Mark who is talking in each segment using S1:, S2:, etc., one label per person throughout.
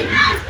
S1: Get out!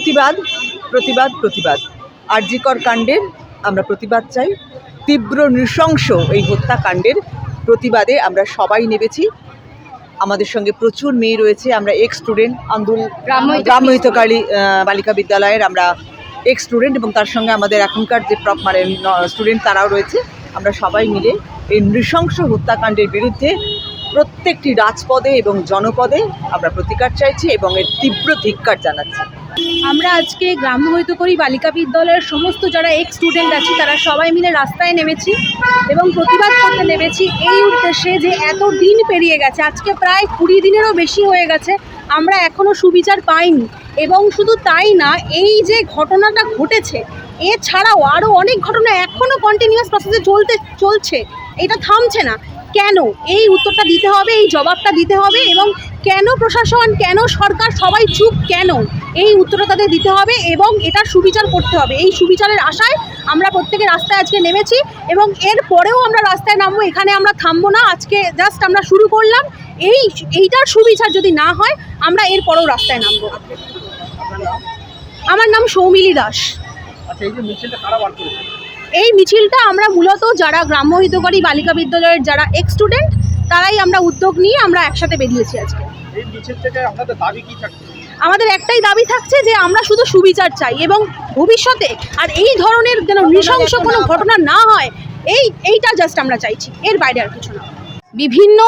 S2: প্রতিবাদ প্রতিবাদ প্রতিবাদ। আরজিকর কাণ্ডের আমরা প্রতিবাদ চাই। তীব্র নৃশংস এই হত্যাকাণ্ডের প্রতিবাদে আমরা সবাই নেমেছি। আমাদের সঙ্গে প্রচুর মেয়ে রয়েছে। আমরা এক্স স্টুডেন্ট আন্দোলন গ্রাম্যহিতকারী বালিকা বিদ্যালয়ের আমরা এক্স স্টুডেন্ট এবং তার সঙ্গে আমাদের এখনকার যে প্রপ মানে স্টুডেন্ট তারাও রয়েছে। আমরা সবাই মিলে এই নৃশংস হত্যাকাণ্ডের বিরুদ্ধে প্রত্যেকটি রাজপদে এবং জনপদে আমরা প্রতিকার চাইছি এবং এর তীব্র ধিক্কার জানাচ্ছি।
S3: আমরা আজকে গ্রাম্য হয়তো করি বালিকা বিদ্যালয়ের সমস্ত যারা এক্স স্টুডেন্ট আছে, তারা সবাই মিলে রাস্তায় নেমেছি এবং প্রতিবাদ করতে নেমেছি এই উদ্দেশ্যে যে এত দিন পেরিয়ে গেছে, আজকে প্রায় কুড়ি দিনেরও বেশি হয়ে গেছে, আমরা এখনও সুবিচার পাইনি। এবং শুধু তাই না, এই যে ঘটনাটা ঘটেছে, এছাড়াও আরও অনেক ঘটনা এখনও কন্টিনিউয়াস প্রসেসে চলতে, চলছে। এটা থামছে না। কেন? এই উত্তরটা দিতে হবে, এই জবাবটা দিতে হবে এবং কেন প্রশাসন কেন সরকার সবাই চুপ কেন? এই উত্তরটা তাদের দিতে হবে এবং এটার সুবিচার করতে হবে। এই সুবিচারের আশায় আমরা প্রত্যেকে রাস্তায় আজকে নেমেছি এবং এর পরেও আমরা রাস্তায় নামবো এখানে আমরা থামবো না। আজকে জাস্ট আমরা শুরু করলাম। এই এইটার সুবিচার যদি না হয় আমরা এর পরেও রাস্তায় নামবো। আমার নাম সৌমিলি দাস।
S4: আচ্ছা এই মিছিলটা
S3: এই আমরা মূলত যারা গ্রাম্য হিতকারী বালিকা বিদ্যালয়ের যারা এক্স স্টুডেন্ট তারাই আমরা উদ্যোগ নিয়ে আমরা একসাথে বেরিয়েছি আজকে। আমাদের একটাই দাবি থাকছে যে আমরা শুধু সুবিচার চাই এবং ভবিষ্যতে আর এই ধরনের যেন নৃশংস কোনো ঘটনা না হয় এই এইটা জাস্ট আমরা চাইছি এর বাইরে আর কিছু না।
S5: বিভিন্ন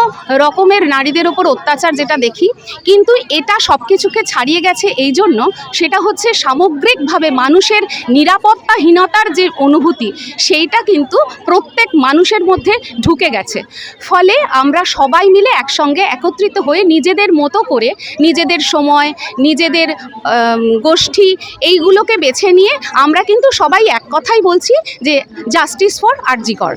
S5: রকমের নারীদের ওপর অত্যাচার যেটা দেখি, কিন্তু এটা সব কিছুকে ছাড়িয়ে গেছে এই জন্য সেটা হচ্ছে সামগ্রিকভাবে মানুষের নিরাপত্তাহীনতার যে অনুভূতি, সেইটা কিন্তু প্রত্যেক মানুষের মধ্যে ঢুকে গেছে। ফলে আমরা সবাই মিলে একসঙ্গে একত্রিত হয়ে নিজেদের মতো করে, নিজেদের সময়, নিজেদের গোষ্ঠী এইগুলোকে বেছে নিয়ে আমরা কিন্তু সবাই এক কথাই বলছি যে জাস্টিস ফর আরজিকর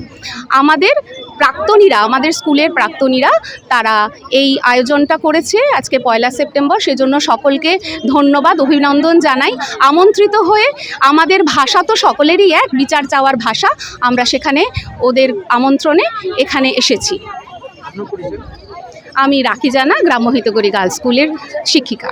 S5: আমাদের প্রাক্তনীরা, আমাদের স্কুলের প্রাক্তনীরা, তারা এই আয়োজনটা করেছে আজকে পয়লা সেপ্টেম্বর। সেজন্য সকলকে ধন্যবাদ, অভিনন্দন জানাই। আমন্ত্রিত হয়ে আমাদের ভাষা তো সকলেরই এক, বিচার চাওয়ার ভাষা। আমরা সেখানে ওদের আমন্ত্রণে এখানে এসেছি। আমি রাখি জানা, গ্রাম্য হিতকরী গার্লস স্কুলের শিক্ষিকা।